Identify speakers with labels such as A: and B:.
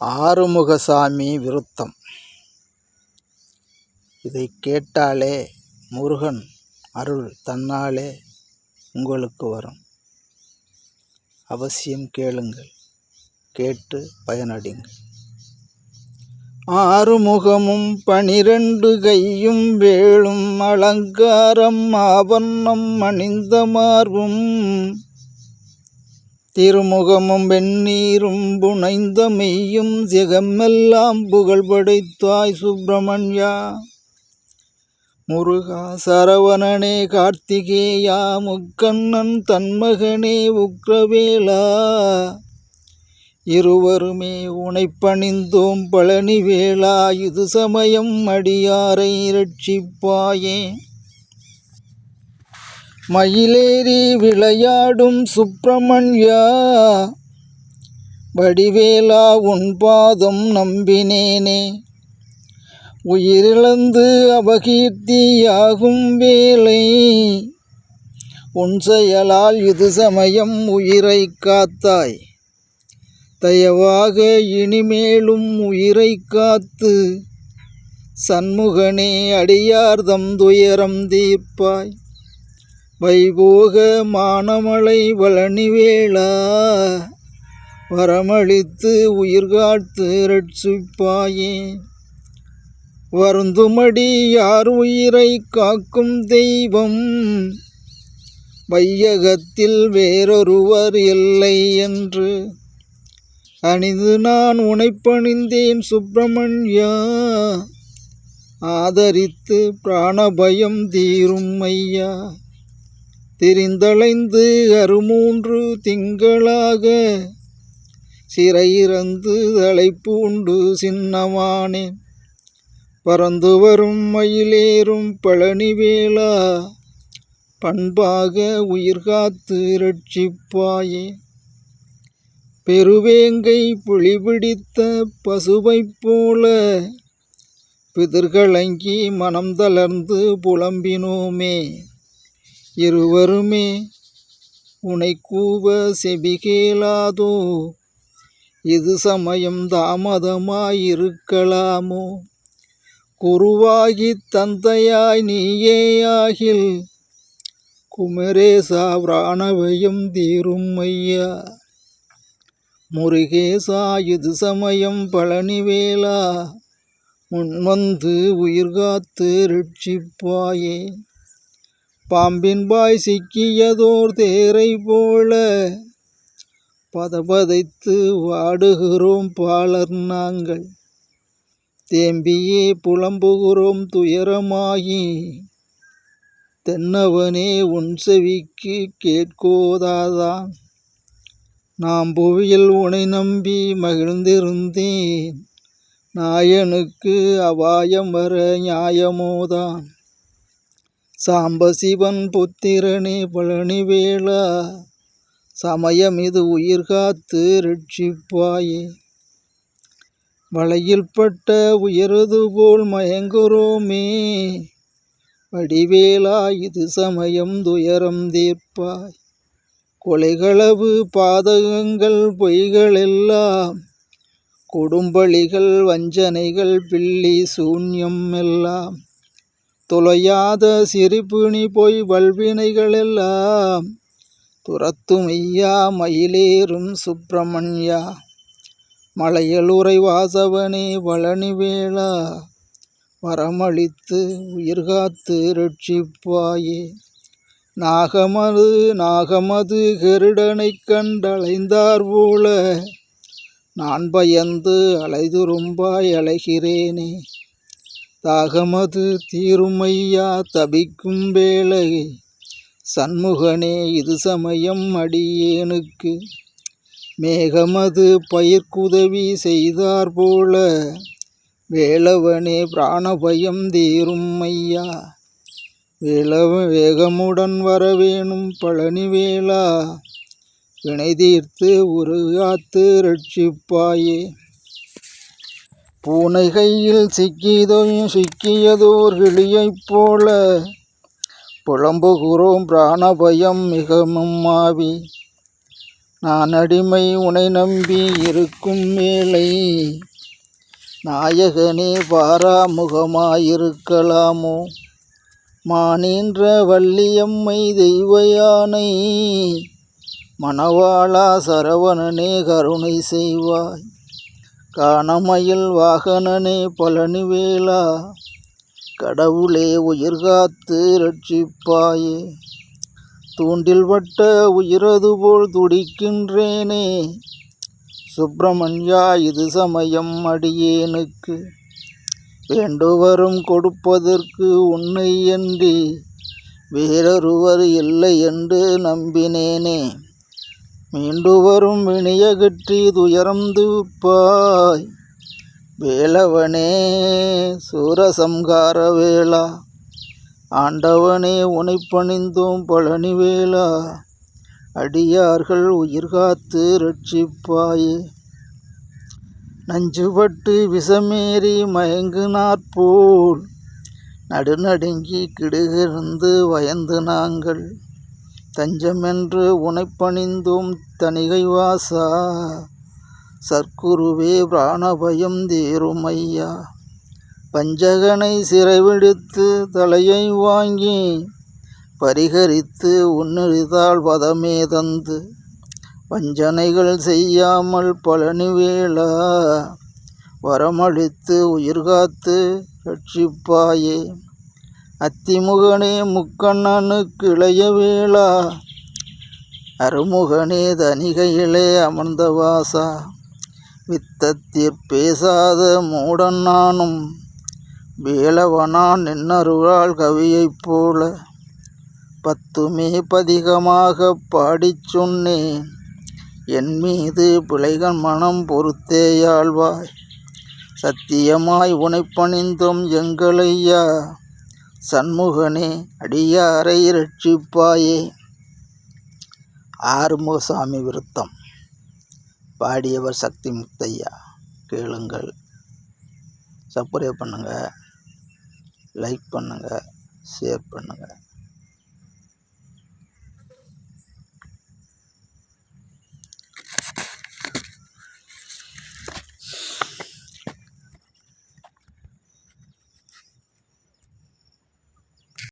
A: ஆறுமுகசாமி விருத்தம். இதை கேட்டாலே முருகன் அருள் தன்னாலே உங்களுக்கு வரும். அவசியம் கேளுங்கள் கேட்டு பயனடைங்கள். ஆறுமுகமும் பனிரெண்டு கையும் வேளும் அலங்காரம் ஆவண்ணம் அணிந்த மார்பும் திருமுகமும் வெந்நீரும் புனைந்த மெய்யும் ஜெகமெல்லாம் புகழ் படைத்தாய் சுப்பிரமணியா. முருகா சரவணனே கார்த்திகேயா முக்கண்ணன் தன்மகனே உக்ரவேலா இருவருமே உனைப்பணிந்தோம் பழனி வேளா இது சமயம் அடியாரை ரட்சிப்பாயே மயிலேறி விளையாடும் சுப்பிரமணியா. வடிவேலா உன் பாதம் நம்பினேனே. உயிரிழந்து அபகீர்த்தியாகும் வேலை உன் செயலால் இது சமயம் உயிரை காத்தாய். தயவாக இனிமேலும் உயிரை காத்து சண்முகனே அடியார்தம் துயரம் தீர்ப்பாய். வைபோக மானமலை வளனிவேளா. வரமளித்து உயிர்காத்து ரட்சிப்பாயே வருந்துமடி யார் உயிரை காக்கும் தெய்வம். வையகத்தில் வேறொருவர் இல்லை என்று. அணிந்து நான் உனைப்பணிந்தேன் சுப்பிரமணியா. ஆதரித்து பிராணபயம் தீரும் ஐயா. திரிந்தளைந்து அருமூன்று திங்களாக சிறையிறந்து தலைப்பூண்டு சின்னமானேன் பறந்து வரும் மயிலேறும் பழனி வேளா பண்பாக உயிர்காத்து ரட்சிப்பாயே பெருவேங்கை புளிபிடித்த பசுவைப் போல பிதிர்களங்கி மனம் தளர்ந்து புலம்பினோமே. இருவருமே உனை கூவ செபிகேளாதோ இது சமயம் தாமதமாயிருக்கலாமோ? குருவாகி தந்தையாய் நீயேயாகில் குமரேசா பிராணவயம் தீரும் ஐயா. முருகேசா இது சமயம் பழனிவேலா முன்வந்து உயிர்காத்து ரட்சிப்பாயே. பாம்பின் பாய் சிக்கியதோர் தேரை போல பதபதைத்து வாடுகிறோம் பாலர் நாங்கள். தேம்பியே புலம்புகிறோம் துயரமாகி தென்னவனே உன் செவிக்கு கேட்கோதாதான். நாம் புவியில் உனை நம்பி மகிழ்ந்திருந்தேன் நாயனுக்கு அபாயம் வர நியாயமோதான். சாம்பசிவன் புத்திரனே பழனிவேளா சமயம் இது உயிர் காத்து ரட்சிப்பாயே. வளையில் பட்ட உயரது போல் மயங்குறோமே வடிவேலா இது சமயம் துயரம் தீர்ப்பாய். கொலைகளவு பாதகங்கள் பொய்களெல்லாம் கொடும்பளிகள் வஞ்சனைகள் பில்லி சூன்யம் எல்லாம் தொலையாத சிரிப்புணி பொய் வல்வினைகளெல்லாம் துரத்தும் ஐயா மயிலேறும் சுப்பிரமணியா. மலையலுரை வாசவனே வளனிவேளா வரமளித்து உயிர்காத்து ரட்சிப்பாயே. நாகமது நாகமது கருடனை கண்டலைந்தார் போல நான் பயந்து அலைதுரும்பாய் அலைகிறேனே. தாகமது தீருமையா தபிக்கும் வேளை. சண்முகனே இது சமயம் அடியேனுக்கு. மேகமது பயிர்க்குதவி செய்தார் போல. வேளவனே பிராணபயம் தீரும் ஐயா வேளவ வேகமுடன் வரவேணும் பழனி வேளா வினை தீர்த்து உருகாத்து ரட்சிப்பாயே. பூனை கையில் சிக்கியதோ சிக்கியதோர் கிளியைப் போல. புலம்புகிறோம் பிராணபயம் மிகமும் மாவி. நான் அடிமை உனை நம்பி இருக்கும் மேலை. நாயகனே பாராமுகமாயிருக்கலாமோ மானின்ற வள்ளியம்மை தெய்வயானை. மணவாளா சரவணனே கருணை செய்வாய். காணமயில் வாகனனே பழனிவேலா கடவுளே உயிர் காத்து ரட்சிப்பாயே. தூண்டில் வட்ட உயிரது போல் துடிக்கின்றேனே சுப்பிரமணியா இது சமயம் அடியேனுக்கு. வேண்டுவரும் கொடுப்பதற்கு உன்னை என்று வேறொருவர் இல்லை என்று நம்பினேனே. மீண்டு வரும் வினையகற்றி துயரம் துப்பாய் வேலவனே சூரசம்கார வேளா ஆண்டவனே உனை பணிந்தோம் பழனிவேலா அடியார்கள் உயிர் காத்து ரட்சிப்பாயே நஞ்சுபட்டு விஷமேறி மயங்குனாற்போல் நடுநடுங்கி கிடுகிருந்து வயந்து நாங்கள். தஞ்சமென்று உனைப்பணிந்தும் தணிகை வாசா சர்க்குருவே பிராணபயம் தீருமையா பஞ்சகனை சிறைவிடுத்து தலையை வாங்கி பரிகரித்து உன்னிருதாள் பதமே தந்து வஞ்சனைகள் செய்யாமல் பழனிவேளா வரமளித்து உயிர்காத்து ரட்சிப்பாயே. அத்திமுகனே முக்கண்ணனு கிளைய வேளா. அருமுகனே தனிகையிலே அமர்ந்த வாசா. வித்தத்திற் பேசாத மூடன் நானும். வேலவனான் நின்னருளால் கவியைப் போல. பத்துமே பதிகமாக பாடிச் சொன்னேன். என் மீது பிழைகள் மனம் பொறுத்தேயாழ்வாய். சத்தியமாய் உனை பணிந்தோம் எங்களையா. சண்முகனே அடியாரை ரட்சிப்பாயே ஆறுமுகசாமி விருத்தம். பாடியவர் சக்தி முத்தையா. கேளுங்கள். சப்ஸ்கிரைப் பண்ணுங்கள் லைக் பண்ணுங்கள் ஷேர் பண்ணுங்கள்